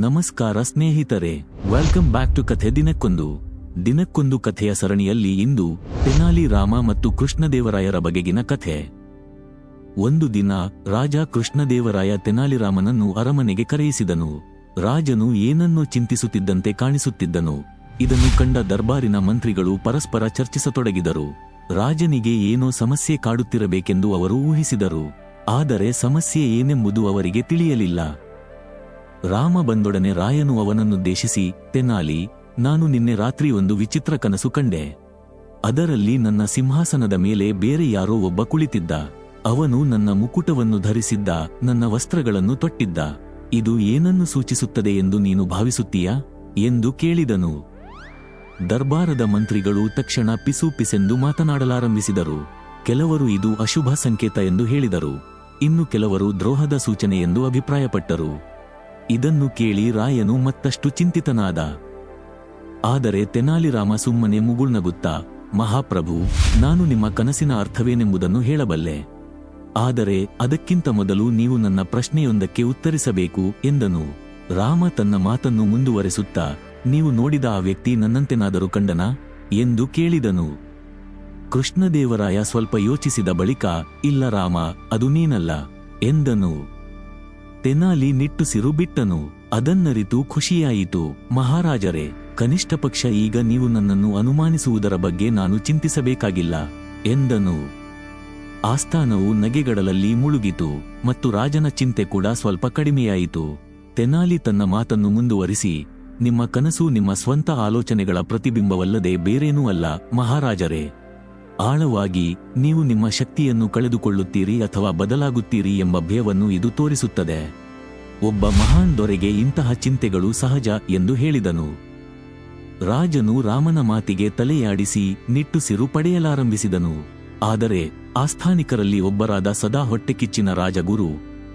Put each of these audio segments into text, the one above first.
ನಮಸ್ಕಾರ ಸ್ನೇಹಿತರೆ welcome back to ಕಥೆ ದಿನಕ್ಕೊಂದು. ದಿನಕ್ಕೊಂದು ಕಥೆಯ ಸರಣಿಯಲ್ಲಿ ಇಂದು ತೆನಾಲಿ ರಾಮ ಮತ್ತು ಕೃಷ್ಣದೇವರಾಯರ ಬಗೆಗಿನ ಕಥೆ. ಒಂದು ದಿನ ರಾಜ ಕೃಷ್ಣದೇವರಾಯ ತೆನಾಲಿರಾಮನನ್ನು ಅರಮನೆಗೆ ಕರೆಯಿಸಿದನು. ರಾಜನು ಏನನ್ನೋ ಚಿಂತಿಸುತ್ತಿದ್ದಂತೆ ಕಾಣಿಸುತ್ತಿದ್ದನು. ಇದನ್ನು ಕಂಡ ದರ್ಬಾರಿನ ಮಂತ್ರಿಗಳು ಪರಸ್ಪರ ಚರ್ಚಿಸತೊಡಗಿದರು. ರಾಜನಿಗೆ ಏನೋ ಸಮಸ್ಯೆ ಕಾಡುತ್ತಿರಬೇಕೆಂದು ಅವರು ಊಹಿಸಿದರು. ಆದರೆ ಸಮಸ್ಯೆ ಏನೆಂಬುದು ಅವರಿಗೆ ತಿಳಿಯಲಿಲ್ಲ. ರಾಮ ಬಂದೊಡನೆ ರಾಯನು ಅವನನ್ನುದ್ದೇಶಿಸಿ ತೆನಾಲಿ ನಾನು ನಿನ್ನೆ ರಾತ್ರಿ ಒಂದು ವಿಚಿತ್ರ ಕನಸು ಕಂಡೆ. ಅದರಲ್ಲಿ ನನ್ನ ಸಿಂಹಾಸನದ ಮೇಲೆ ಬೇರೆ ಯಾರೋ ಒಬ್ಬ ಕುಳಿತಿದ್ದ. ಅವನು ನನ್ನ ಮುಕುಟವನ್ನು ಧರಿಸಿದ್ದ, ನನ್ನ ವಸ್ತ್ರಗಳನ್ನು ತೊಟ್ಟಿದ್ದ. ಇದು ಏನನ್ನು ಸೂಚಿಸುತ್ತದೆ ಎಂದು ನೀನು ಭಾವಿಸುತ್ತೀಯಾ? ಎಂದು ಕೇಳಿದನು. ದರ್ಬಾರದ ಮಂತ್ರಿಗಳು ತಕ್ಷಣ ಪಿಸುಪಿಸೆಂದು ಮಾತನಾಡಲಾರಂಭಿಸಿದರು. ಕೆಲವರು ಇದು ಅಶುಭ ಸಂಕೇತ ಎಂದು ಹೇಳಿದರು. ಇನ್ನು ಕೆಲವರು ದ್ರೋಹದ ಸೂಚನೆ ಎಂದು ಅಭಿಪ್ರಾಯಪಟ್ಟರು. ಇದನ್ನು ಕೇಳಿ ರಾಯನು ಮತ್ತಷ್ಟು ಚಿಂತಿತನಾದ. ಆದರೆ ತೆನಾಲಿರಾಮ ಸುಮ್ಮನೆ ಮುಗುಳ್ನಗುತ್ತಾ, ಮಹಾಪ್ರಭು, ನಾನು ನಿಮ್ಮ ಕನಸಿನ ಅರ್ಥವೇನೆಂಬುದನ್ನು ಹೇಳಬಲ್ಲೆ. ಆದರೆ ಅದಕ್ಕಿಂತ ಮೊದಲು ನೀವು ನನ್ನ ಪ್ರಶ್ನೆಯೊಂದಕ್ಕೆ ಉತ್ತರಿಸಬೇಕು ಎಂದನು. ರಾಮ ತನ್ನ ಮಾತನ್ನು ಮುಂದುವರೆಸುತ್ತಾ, ನೀವು ನೋಡಿದ ಆ ವ್ಯಕ್ತಿ ನನ್ನಂತೆನಾದರೂ ಕಂಡನ ಎಂದು ಕೇಳಿದನು. ಕೃಷ್ಣದೇವರಾಯ ಸ್ವಲ್ಪ ಯೋಚಿಸಿದ ಬಳಿಕ, ಇಲ್ಲ ರಾಮ, ಅದು ನೀನಲ್ಲ ಎಂದನು. ತೆನಾಲಿ ನಿಟ್ಟುಸಿರು ಬಿಟ್ಟನು. ಅದನ್ನರಿತು ಖುಷಿಯಾಯಿತು. ಮಹಾರಾಜರೇ, ಕನಿಷ್ಠ ಪಕ್ಷ ಈಗ ನೀವು ನನ್ನನ್ನು ಅನುಮಾನಿಸುವುದರ ಬಗ್ಗೆ ನಾನು ಚಿಂತಿಸಬೇಕಾಗಿಲ್ಲ, ಎಂದನು. ಆಸ್ಥಾನವು ನಗೆಗಡಲಲ್ಲಿ ಮುಳುಗಿತು ಮತ್ತು ರಾಜನ ಚಿಂತೆ ಕೂಡ ಸ್ವಲ್ಪ ಕಡಿಮೆಯಾಯಿತು. ತೆನಾಲಿ ತನ್ನ ಮಾತನ್ನು ಮುಂದುವರಿಸಿ, ನಿಮ್ಮ ಕನಸು ನಿಮ್ಮ ಸ್ವಂತ ಆಲೋಚನೆಗಳ ಪ್ರತಿಬಿಂಬವಲ್ಲದೆ ಬೇರೇನೂ ಅಲ್ಲ, ಮಹಾರಾಜರೇ. ಆಳವಾಗಿ ನೀವು ನಿಮ್ಮ ಶಕ್ತಿಯನ್ನು ಕಳೆದುಕೊಳ್ಳುತ್ತೀರಿ ಅಥವಾ ಬದಲಾಗುತ್ತೀರಿ ಎಂಬ ಭಯವನ್ನು ಇದು ತೋರಿಸುತ್ತದೆ. ಒಬ್ಬ ಮಹಾನ್ ದೊರೆಗೆ ಇಂತಹ ಚಿಂತೆಗಳು ಸಹಜ ಎಂದು ಹೇಳಿದನು. ರಾಜನು ರಾಮನ ಮಾತಿಗೆ ತಲೆಯಾಡಿಸಿ ನಿಟ್ಟುಸಿರು ಪಡೆಯಲಾರಂಭಿಸಿದನು. ಆದರೆ ಆಸ್ಥಾನಿಕರಲ್ಲಿ ಒಬ್ಬರಾದ ಸದಾ ಹೊಟ್ಟೆಕಿಚ್ಚಿನ ರಾಜಗುರು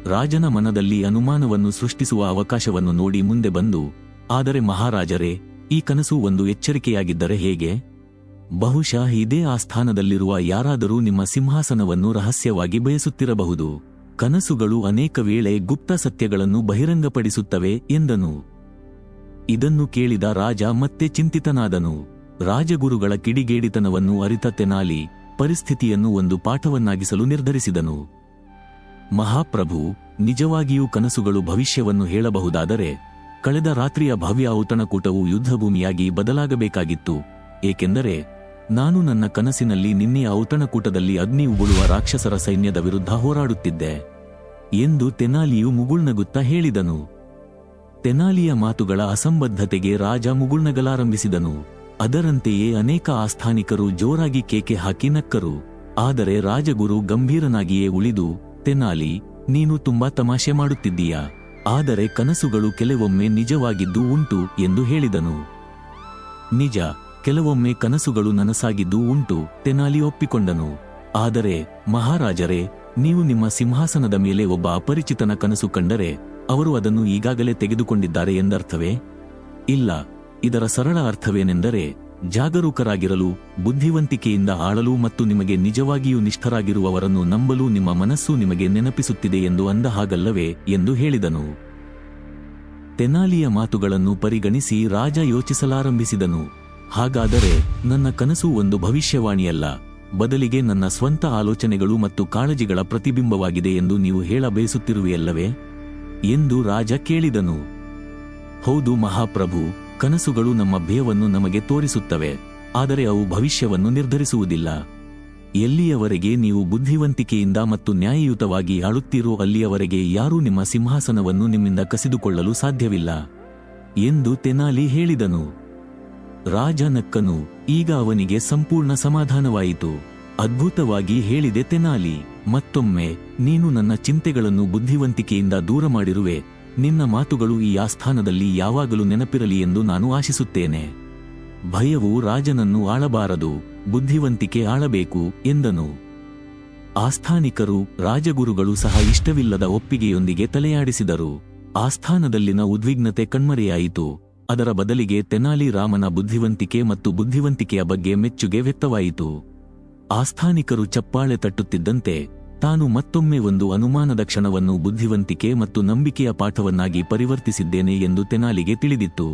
ರಾಜನ ಮನದಲ್ಲಿ ಅನುಮಾನವನ್ನು ಸೃಷ್ಟಿಸುವ ಅವಕಾಶವನ್ನು ನೋಡಿ ಮುಂದೆ ಬಂದು, ಆದರೆ ಮಹಾರಾಜರೇ, ಈ ಕನಸು ಒಂದು ಎಚ್ಚರಿಕೆಯಾಗಿದ್ದರೆ ಹೇಗೆ? ಬಹುಶಃ ಇದೇ ಆಸ್ಥಾನದಲ್ಲಿರುವ ಯಾರಾದರೂ ನಿಮ್ಮ ಸಿಂಹಾಸನವನ್ನು ರಹಸ್ಯವಾಗಿ ಬಯಸುತ್ತಿರಬಹುದು ಕನಸುಗಳು ಅನೇಕ ವೇಳೆ ಗುಪ್ತ ಸತ್ಯಗಳನ್ನು ಬಹಿರಂಗಪಡಿಸುತ್ತವೆ ಎಂದನು. ಇದನ್ನು ಕೇಳಿದ ರಾಜ ಮತ್ತೆ ಚಿಂತಿತನಾದನು. ರಾಜಗುರುಗಳ ಕಿಡಿಗೇಡಿತನವನ್ನು ಅರಿತ ತೆನಾಲಿ ಪರಿಸ್ಥಿತಿಯನ್ನು ಒಂದು ಪಾಠವನ್ನಾಗಿಸಲು ನಿರ್ಧರಿಸಿದನು. ಮಹಾಪ್ರಭು, ನಿಜವಾಗಿಯೂ ಕನಸುಗಳು ಭವಿಷ್ಯವನ್ನು ಹೇಳಬಹುದಾದರೆ, ಕಳೆದ ರಾತ್ರಿಯ ಭವ್ಯ ಔತಣಕೂಟವು ಯುದ್ಧಭೂಮಿಯಾಗಿ ಬದಲಾಗಬೇಕಾಗಿತ್ತು. ಏಕೆಂದರೆ ನಾನು ನನ್ನ ಕನಸಿನಲ್ಲಿ ನಿನ್ನೆಯ ಔತಣಕೂಟದಲ್ಲಿ ಅಗ್ನಿ ಉಗುಳುವ ರಾಕ್ಷಸರ ಸೈನ್ಯದ ವಿರುದ್ಧ ಹೋರಾಡುತ್ತಿದ್ದೆ ಎಂದು ತೆನಾಲಿಯು ಮುಗುಳ್ನಗುತ್ತಾ ಹೇಳಿದನು. ತೆನಾಲಿಯ ಮಾತುಗಳ ಅಸಂಬದ್ಧತೆಗೆ ರಾಜ ಮುಗುಳ್ನಗಲಾರಂಭಿಸಿದನು. ಅದರಂತೆಯೇ ಅನೇಕ ಆಸ್ಥಾನಿಕರು ಜೋರಾಗಿ ಕೇಕೆ ಹಾಕಿ ನಕ್ಕರು. ಆದರೆ ರಾಜಗುರು ಗಂಭೀರನಾಗಿಯೇ ಉಳಿದು, ತೆನಾಲಿ, ನೀನು ತುಂಬಾ ತಮಾಷೆ ಮಾಡುತ್ತಿದ್ದೀಯ? ಆದರೆ ಕನಸುಗಳು ಕೆಲವೊಮ್ಮೆ ನಿಜವಾಗಿದ್ದು ಉಂಟು, ಎಂದು ಹೇಳಿದನು. ನಿಜ ಕೆಲವೊಮ್ಮೆ ಕನಸುಗಳು ನನಸಾಗಿದ್ದು ಉಂಟು, ತೆನಾಲಿ ಒಪ್ಪಿಕೊಂಡನು. ಆದರೆ, ಮಹಾರಾಜರೇ, ನೀವು ನಿಮ್ಮ ಸಿಂಹಾಸನದ ಮೇಲೆ ಒಬ್ಬ ಅಪರಿಚಿತನ ಕನಸು ಕಂಡರೆ, ಅವರು ಅದನ್ನು ಈಗಾಗಲೇ ತೆಗೆದುಕೊಂಡಿದ್ದಾರೆ ಎಂದರ್ಥವೇ? ಇಲ್ಲ, ಇದರ ಸರಳ ಅರ್ಥವೇನೆಂದರೆ, ಜಾಗರೂಕರಾಗಿರಲು, ಬುದ್ಧಿವಂತಿಕೆಯಿಂದ ಆಳಲು ಮತ್ತು ನಿಮಗೆ ನಿಜವಾಗಿಯೂ ನಿಷ್ಠರಾಗಿರುವವರನ್ನು ನಂಬಲು ನಿಮ್ಮ ಮನಸ್ಸು ನಿಮಗೆ ನೆನಪಿಸುತ್ತಿದೆ ಎಂದು ಅಂದ ಹಾಗಲ್ಲವೇ ಎಂದು ಹೇಳಿದನು. ತೆನಾಲಿಯ ಮಾತುಗಳನ್ನು ಪರಿಗಣಿಸಿ ರಾಜ ಯೋಚಿಸಲಾರಂಭಿಸಿದನು. ಹಾಗಾದರೆ ನನ್ನ ಕನಸು ಒಂದು ಭವಿಷ್ಯವಾಣಿಯಲ್ಲ. ಬದಲಿಗೆ ನನ್ನ ಸ್ವಂತ ಆಲೋಚನೆಗಳು ಮತ್ತು ಕಾಳಜಿಗಳ ಪ್ರತಿಬಿಂಬವಾಗಿದೆ ಎಂದು ನೀವು ಹೇಳ ಬಯಸುತ್ತಿರುವೆಯಲ್ಲವೇ? ಎಂದು ರಾಜ ಕೇಳಿದನು. ಹೌದು ಮಹಾಪ್ರಭು, ಕನಸುಗಳು ನಮ್ಮ ಭಯವನ್ನು ನಮಗೆ ತೋರಿಸುತ್ತವೆ, ಆದರೆ ಅವು ಭವಿಷ್ಯವನ್ನು ನಿರ್ಧರಿಸುವುದಿಲ್ಲ. ಎಲ್ಲಿಯವರೆಗೆ ನೀವು ಬುದ್ಧಿವಂತಿಕೆಯಿಂದ ಮತ್ತು ನ್ಯಾಯಯುತವಾಗಿ ಆಳುತ್ತೀರೋ ಅಲ್ಲಿಯವರೆಗೆ ಯಾರೂ ನಿಮ್ಮ ಸಿಂಹಾಸನವನ್ನು ನಿಮ್ಮಿಂದ ಕಸಿದುಕೊಳ್ಳಲು ಸಾಧ್ಯವಿಲ್ಲ, ಎಂದು ತೆನಾಲಿ ಹೇಳಿದನು. ರಾಜ ನಕ್ಕನು ಈಗ ಅವನಿಗೆ ಸಂಪೂರ್ಣ ಸಮಾಧಾನವಾಯಿತು. ಅದ್ಭುತವಾಗಿ ಹೇಳಿದೆ ತೆನಾಲಿ, ಮತ್ತೊಮ್ಮೆ ನೀನು ನನ್ನ ಚಿಂತೆಗಳನ್ನು ಬುದ್ಧಿವಂತಿಕೆಯಿಂದ ದೂರ ಮಾಡಿರುವೆ. ನಿನ್ನ ಮಾತುಗಳು ಈ ಆಸ್ಥಾನದಲ್ಲಿ ಯಾವಾಗಲೂ ನೆನಪಿರಲಿ ಎಂದು ನಾನು ಆಶಿಸುತ್ತೇನೆ. ಭಯವು ರಾಜನನ್ನು ಆಳಬಾರದು, ಬುದ್ಧಿವಂತಿಕೆ ಆಳಬೇಕು ಎಂದನು. ಆಸ್ಥಾನಿಕರು ರಾಜಗುರುಗಳು ಸಹ ಇಷ್ಟವಿಲ್ಲದ ಒಪ್ಪಿಗೆಯೊಂದಿಗೆ ತಲೆಯಾಡಿಸಿದರು. ಆಸ್ಥಾನದಲ್ಲಿನ ಉದ್ವಿಗ್ನತೆ ಕಣ್ಮರೆಯಾಯಿತು. ಅದರ ಬದಲಿಗೆ ತೆನಾಲಿ ರಾಮನ ಬುದ್ಧಿವಂತಿಕೆ ಮತ್ತು ಬುದ್ಧಿವಂತಿಕೆಯ ಬಗ್ಗೆ ಮೆಚ್ಚುಗೆ ವ್ಯಕ್ತವಾಯಿತು. ಆಸ್ಥಾನಿಕರು ಚಪ್ಪಾಳೆ ತಟ್ಟುತ್ತಿದ್ದಂತೆ ತಾನು ಮತ್ತೊಮ್ಮೆ ಒಂದು ಅನುಮಾನದ ಕ್ಷಣವನ್ನು ಬುದ್ಧಿವಂತಿಕೆ ಮತ್ತು ನಂಬಿಕೆಯ ಪಾಠವನ್ನಾಗಿ ಪರಿವರ್ತಿಸಿದ್ದೇನೆ ಎಂದು ತೆನಾಲಿಗೆ ತಿಳಿದಿತ್ತು.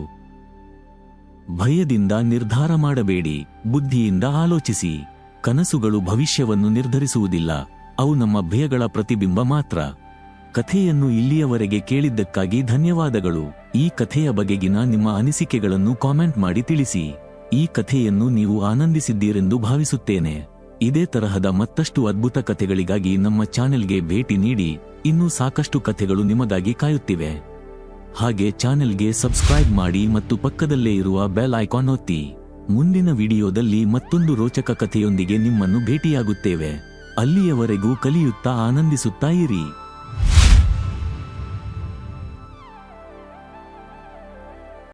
ಭಯದಿಂದ ನಿರ್ಧಾರ ಮಾಡಬೇಡಿ, ಬುದ್ಧಿಯಿಂದ ಆಲೋಚಿಸಿ, ಕನಸುಗಳು ಭವಿಷ್ಯವನ್ನು ನಿರ್ಧರಿಸುವುದಿಲ್ಲ, ಅವು ನಮ್ಮ ಭಯಗಳ ಪ್ರತಿಬಿಂಬ ಮಾತ್ರ. ಕಥೆಯನ್ನು ಇಲ್ಲಿಯವರೆಗೆ ಕೇಳಿದ್ದಕ್ಕಾಗಿ ಧನ್ಯವಾದಗಳು. ಈ ಕಥೆಯ ಬಗೆಗಿನ ನಿಮ್ಮ ಅನಿಸಿಕೆಗಳನ್ನು ಕಾಮೆಂಟ್ ಮಾಡಿ ತಿಳಿಸಿ. ಈ ಕಥೆಯನ್ನು ನೀವು ಆನಂದಿಸಿದ್ದೀರೆಂದು ಭಾವಿಸುತ್ತೇನೆ. ಇದೇ ತರಹದ ಮತ್ತಷ್ಟು ಅದ್ಭುತ ಕಥೆಗಳಿಗಾಗಿ ನಮ್ಮ ಚಾನೆಲ್ಗೆ ಭೇಟಿ ನೀಡಿ. ಇನ್ನೂ ಸಾಕಷ್ಟು ಕಥೆಗಳು ನಿಮಗಾಗಿ ಕಾಯುತ್ತಿವೆ. ಹಾಗೆ ಚಾನೆಲ್ಗೆ ಸಬ್ಸ್ಕ್ರೈಬ್ ಮಾಡಿ ಮತ್ತು ಪಕ್ಕದಲ್ಲೇ ಇರುವ ಬೆಲ್ ಐಕಾನ್ ಒತ್ತಿ. ಮುಂದಿನ ವಿಡಿಯೋದಲ್ಲಿ ಮತ್ತೊಂದು ರೋಚಕ ಕಥೆಯೊಂದಿಗೆ ನಿಮ್ಮನ್ನು ಭೇಟಿಯಾಗುತ್ತೇವೆ. ಅಲ್ಲಿಯವರೆಗೂ ಕಲಿಯುತ್ತಾ ಆನಂದಿಸುತ್ತಾ ಇರಿ.